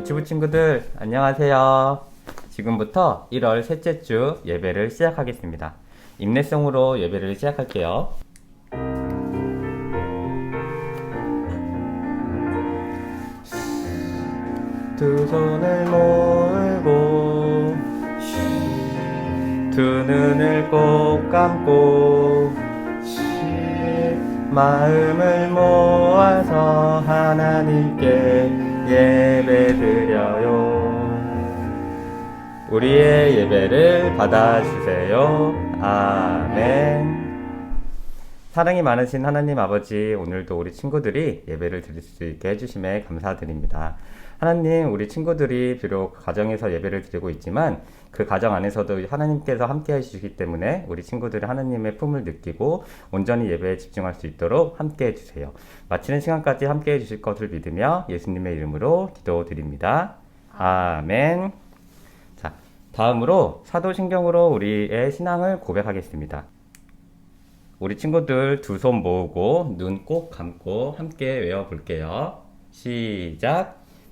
유튜브 친구들 안녕하세요. 지금부터 1월 셋째 주 예배를 시작하겠습니다. 인내성으로 예배를 시작할게요. 두 손을 모으고 두 눈을 꼭 감고 마음을 모아서 하나님께 예배드려요. 우리의 예배를 받아주세요. 아멘. 사랑이 많으신 하나님 아버지, 오늘도 우리 친구들이 예배를 드릴 수 있게 해주심에 감사드립니다. 하나님, 우리 친구들이 비록 가정에서 예배를 드리고 있지만 그 가정 안에서도 하나님께서 함께 해주시기 때문에 우리 친구들이 하나님의 품을 느끼고 온전히 예배에 집중할 수 있도록 함께 해주세요. 마치는 시간까지 함께 해주실 것을 믿으며 예수님의 이름으로 기도드립니다. 아멘. 자, 다음으로 사도신경으로 우리의 신앙을 고백하겠습니다. 우리 친구들 두 손 모으고 눈 꼭 감고 함께 외워볼게요. 시작.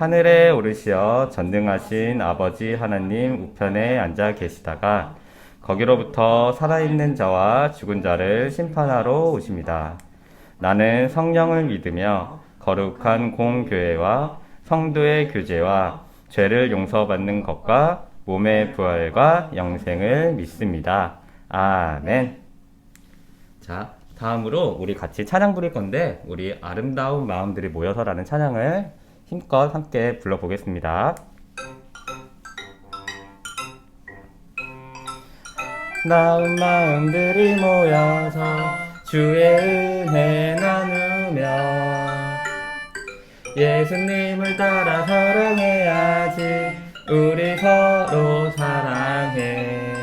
하늘에 오르시어 전능하신 아버지 하나님 우편에 앉아 계시다가 거기로부터 살아있는 자와 죽은 자를 심판하러 오십니다. 나는 성령을 믿으며 거룩한 공교회와 성도의 교제와 죄를 용서받는 것과 몸의 부활과 영생을 믿습니다. 아멘. 자, 다음으로 우리 같이 찬양 부를 건데 우리 아름다운 마음들이 모여서라는 찬양을 힘껏 함께 불러보겠습니다. 나은 마음들이 모여서 주의 은혜 나누며 예수님을 따라 사랑해야지 우리 서로 사랑해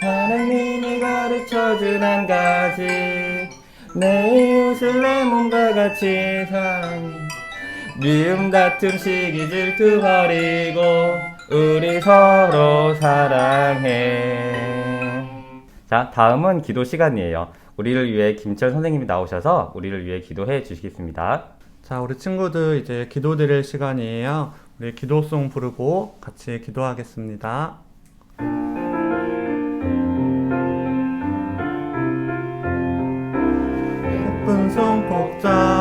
하나님이 가르쳐준 한 가지 내 이웃을 내 몸과 같이 사랑해 미움 다툼 시기 질투 버리고 우리 서로 사랑해 자 다음은 기도 시간이에요 우리를 위해 김철 선생님이 나오셔서 우리를 위해 기도해 주시겠습니다 자, 우리 친구들 이제 기도 드릴 시간이에요. 우리 기도송 부르고 같이 기도하겠습니다. 예쁜 손 꼭잡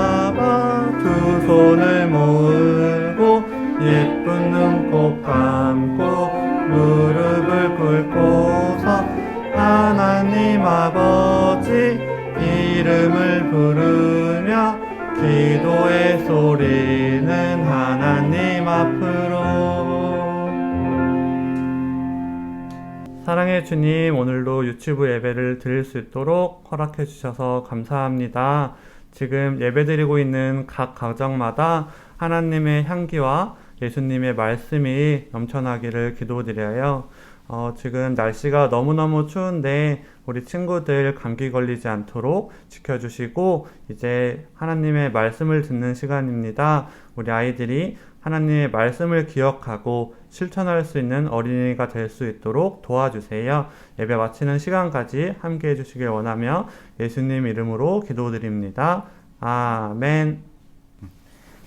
사랑의 주님, 오늘도 유튜브 예배를 드릴 수 있도록 허락해 주셔서 감사합니다. 지금 예배 드리고 있는 각 가정마다 하나님의 향기와 예수님의 말씀이 넘쳐나기를 기도드려요. 어, 지금 날씨가 너무너무 추운데 우리 친구들 감기 걸리지 않도록 지켜주시고 이제 하나님의 말씀을 듣는 시간입니다. 우리 아이들이 하나님의 말씀을 기억하고 실천할 수 있는 어린이가 될 수 있도록 도와주세요. 예배 마치는 시간까지 함께 해주시길 원하며 예수님 이름으로 기도드립니다. 아멘.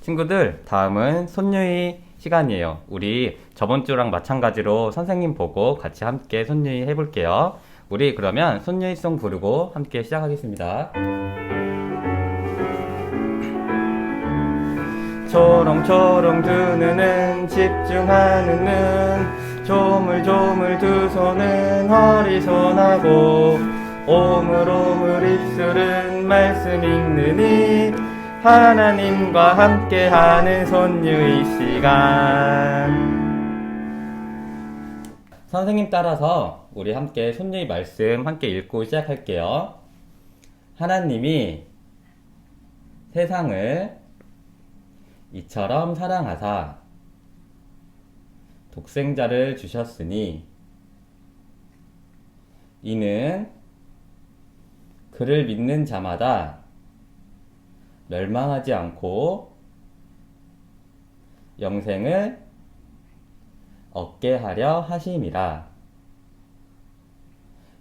친구들 다음은 손유희 시간이에요 우리 저번 주랑 마찬가지로 선생님 보고 같이 함께 손유희 해볼게요 우리 그러면 손유희송 부르고 함께 시작하겠습니다 초롱초롱 두 눈은 집중하는 눈 조물조물 두 손은 허리손하고 오물오물 입술은 말씀 읽느니 하나님과 함께하는 손유희 시간. 선생님 따라서 우리 함께 손유희 말씀 함께 읽고 시작할게요. 하나님이 세상을 이처럼 사랑하사 독생자를 주셨으니 이는 그를 믿는 자마다 멸망하지 않고 영생을 얻게 하려 하심이라.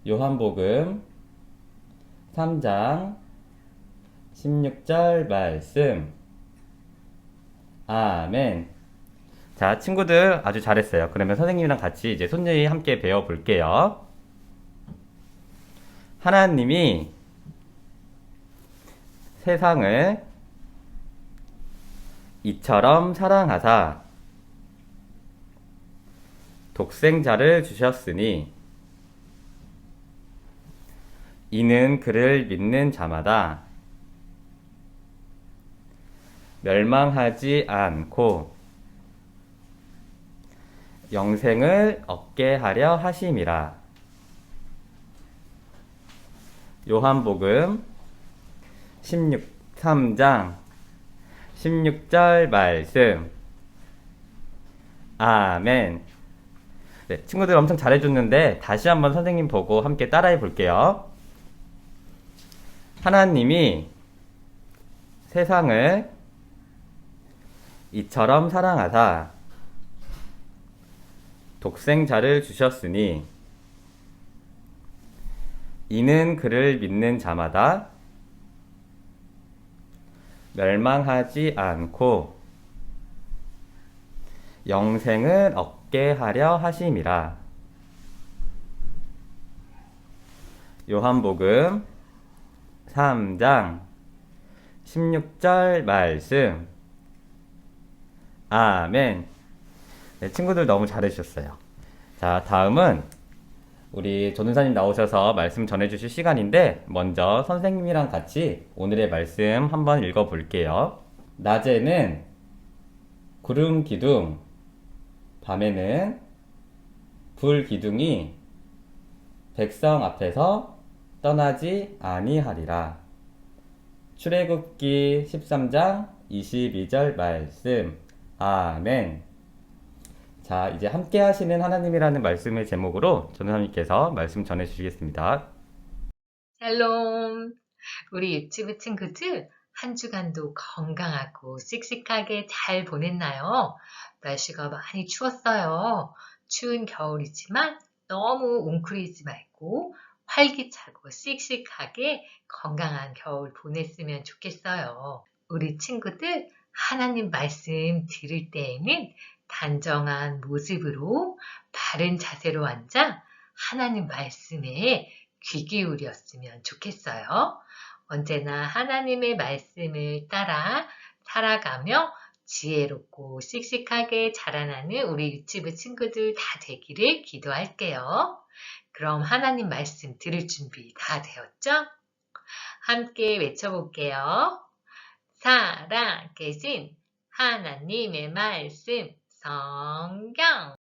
요한복음 3장 16절 말씀. 아멘. 자, 친구들 아주 잘했어요. 그러면 선생님이랑 같이 이제 손님이 함께 배워 볼게요. 하나님이 세상을 이처럼 사랑하사 독생자를 주셨으니 이는 그를 믿는 자마다 멸망하지 않고 영생을 얻게 하려 하심이라. 요한복음 16, 3장 16절 말씀. 아멘. 네, 친구들 엄청 잘해줬는데 다시 한번 선생님 보고 함께 따라해 볼게요. 하나님이 세상을 이처럼 사랑하사 독생자를 주셨으니 이는 그를 믿는 자마다 멸망하지 않고 영생을 얻게 하려 하심이라. 요한복음 3장 16절 말씀. 아멘. 네, 친구들 너무 잘해주셨어요. 자, 다음은 우리 전우사님 나오셔서 말씀 전해주실 시간인데, 먼저 선생님이랑 같이 오늘의 말씀 한번 읽어볼게요. 낮에는 구름 기둥, 밤에는 불 기둥이 백성 앞에서 떠나지 아니하리라. 출애굽기 13장 22절 말씀. 아멘. 자, 이제 함께 하시는 하나님이라는 말씀의 제목으로 전우사님께서 말씀 전해 주시겠습니다. 샬롬. 우리 유튜브 친구들 한 주간도 건강하고 씩씩하게 잘 보냈나요? 날씨가 많이 추웠어요. 추운 겨울이지만 너무 웅크리지 말고 활기차고 씩씩하게 건강한 겨울 보냈으면 좋겠어요. 우리 친구들 하나님 말씀 들을 때에는 단정한 모습으로 바른 자세로 앉아 하나님 말씀에 귀 기울였으면 좋겠어요. 언제나 하나님의 말씀을 따라 살아가며 지혜롭고 씩씩하게 자라나는 우리 유튜브 친구들 다 되기를 기도할게요. 그럼 하나님 말씀 들을 준비 다 되었죠? 함께 외쳐볼게요. 살아계신 하나님의 말씀 성경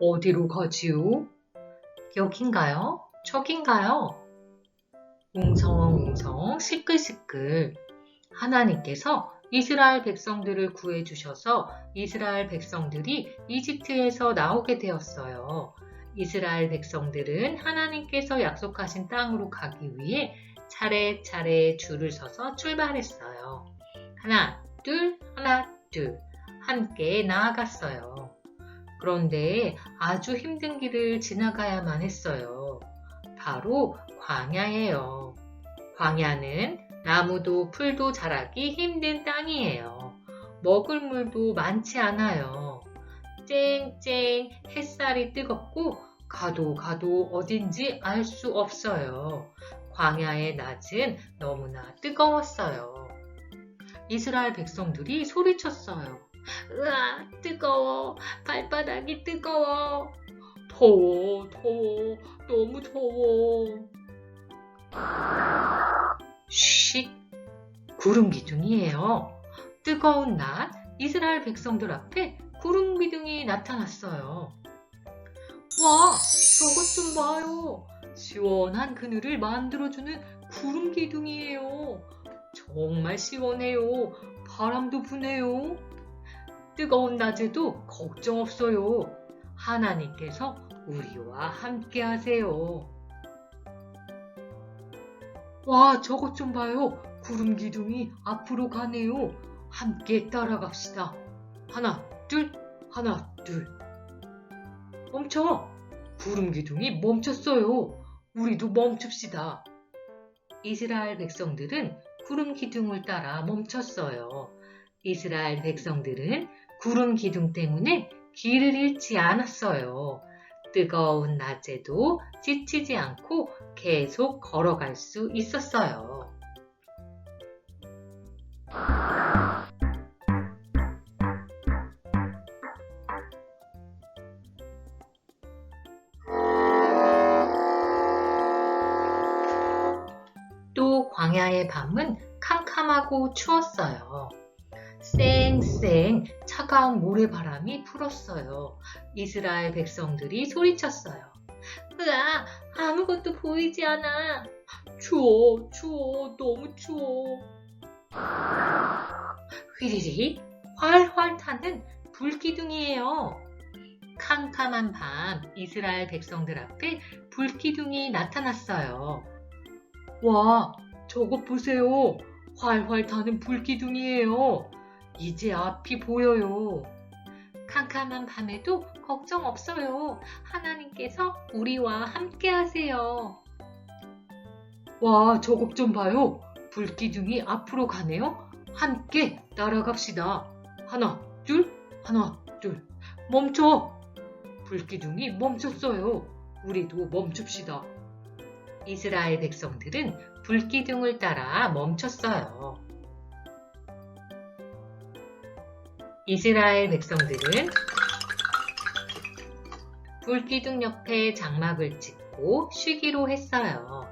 어디로 가지요? 여긴가요? 저긴가요? 웅성웅성 시끌시끌 하나님께서 이스라엘 백성들을 구해 주셔서 이스라엘 백성들이 이집트에서 나오게 되었어요. 이스라엘 백성들은 하나님께서 약속하신 땅으로 가기 위해 차례차례 줄을 서서 출발했어요. 하나, 둘, 하나, 둘. 함께 나아갔어요. 그런데 아주 힘든 길을 지나가야만 했어요. 바로 광야예요. 광야는 나무도 풀도 자라기 힘든 땅이에요. 먹을 물도 많지 않아요. 쨍쨍 햇살이 뜨겁고 가도 가도 어딘지 알 수 없어요. 광야의 낮은 너무나 뜨거웠어요. 이스라엘 백성들이 소리쳤어요. 으아, 뜨거워. 발바닥이 뜨거워. 더워, 더워. 너무 더워. 쉿. 구름 기둥이에요. 뜨거운 낮, 이스라엘 백성들 앞에 구름 기둥이 나타났어요. 와, 저것 좀 봐요. 시원한 그늘을 만들어주는 구름 기둥이에요. 정말 시원해요. 바람도 부네요. 뜨거운 낮에도 걱정 없어요. 하나님께서 우리와 함께 하세요. 와, 저것 좀 봐요. 구름 기둥이 앞으로 가네요. 함께 따라갑시다. 하나, 둘, 하나, 둘. 멈춰! 구름 기둥이 멈췄어요. 우리도 멈춥시다. 이스라엘 백성들은 구름 기둥을 따라 멈췄어요. 이스라엘 백성들은 구름 기둥 때문에 길을 잃지 않았어요. 뜨거운 낮에도 지치지 않고 계속 걸어갈 수 있었어요. 광야의 밤은 캄캄하고 추웠어요. 쌩쌩 차가운 모래바람이 불었어요. 이스라엘 백성들이 소리쳤어요. 으아, 아무것도 보이지 않아. 추워, 추워, 너무 추워. 휘리릭, 활활 타는 불기둥이에요. 캄캄한 밤 이스라엘 백성들 앞에 불기둥이 나타났어요. 와, 저것 보세요. 활활 타는 불기둥이에요. 이제 앞이 보여요. 캄캄한 밤에도 걱정 없어요. 하나님께서 우리와 함께 하세요. 와, 저것 좀 봐요. 불기둥이 앞으로 가네요. 함께 따라갑시다. 하나, 둘, 하나, 둘. 멈춰! 불기둥이 멈췄어요. 우리도 멈춥시다. 이스라엘 백성들은 불기둥을 따라 멈췄어요. 이스라엘 백성들은 불기둥 옆에 장막을 짓고 쉬기로 했어요.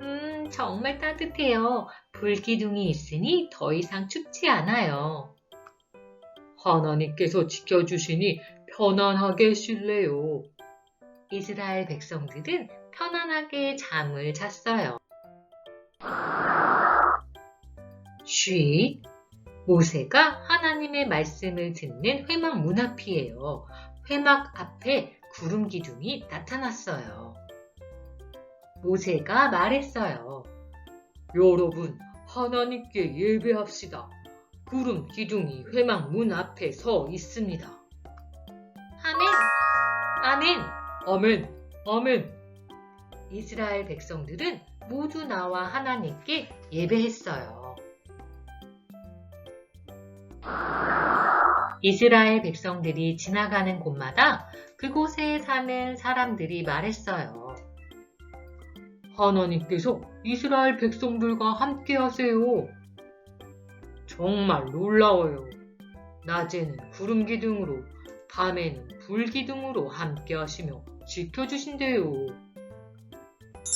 음, 정말 따뜻해요. 불기둥이 있으니 더 이상 춥지 않아요. 하나님께서 지켜주시니 편안하게 쉴래요. 이스라엘 백성들은 편안하게 잠을 잤어요. 쉬. 모세가 하나님의 말씀을 듣는 회막 문 앞이에요. 회막 앞에 구름 기둥이 나타났어요. 모세가 말했어요. 여러분, 하나님께 예배합시다. 구름 기둥이 회막 문 앞에 서 있습니다. 아멘! 아멘! 아멘! 아멘! 이스라엘 백성들은 모두 나와 하나님께 예배했어요. 이스라엘 백성들이 지나가는 곳마다 그곳에 사는 사람들이 말했어요. 하나님께서 이스라엘 백성들과 함께 하세요. 정말 놀라워요. 낮에는 구름 기둥으로, 밤에는 불 기둥으로 함께 하시며 지켜주신대요.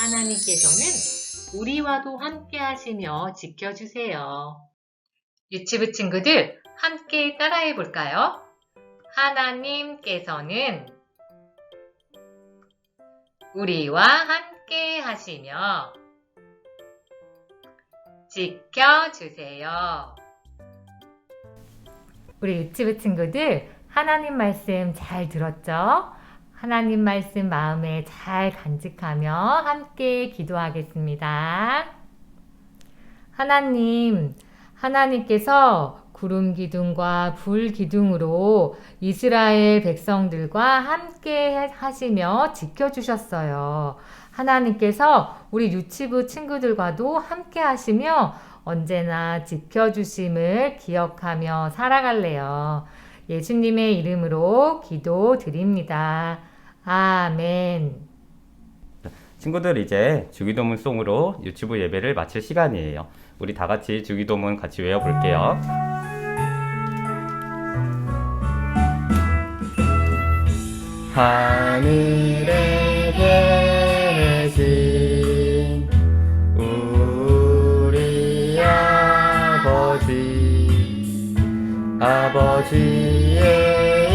하나님께서는 우리와도 함께 하시며 지켜주세요. 유치부 친구들, 함께 따라해 볼까요? 하나님께서는 우리와 함께 하시며 지켜주세요. 우리 유치부 친구들 하나님 말씀 잘 들었죠? 하나님 말씀 마음에 잘 간직하며 함께 기도하겠습니다. 하나님, 하나님께서 구름 기둥과 불 기둥으로 이스라엘 백성들과 함께 하시며 지켜주셨어요. 하나님께서 우리 유치부 친구들과도 함께 하시며 언제나 지켜주심을 기억하며 살아갈래요. 예수님의 이름으로 기도 드립니다. 아멘. 친구들 이제 주기도문 송으로 유튜브 예배를 마칠 시간이에요. 우리 다 같이 주기도문 같이 외워볼게요. 하늘에 계신 우리 아버지 아버지의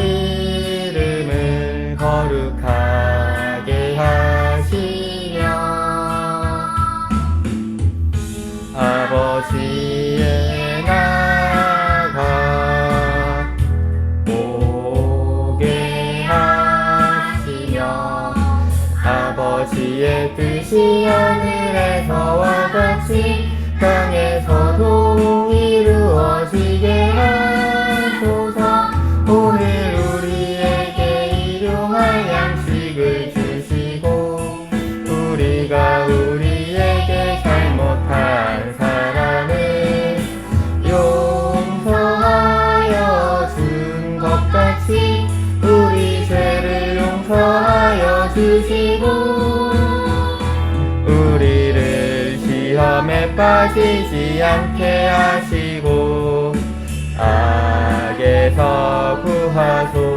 빠지지 않게 하시고 악에서 구하소.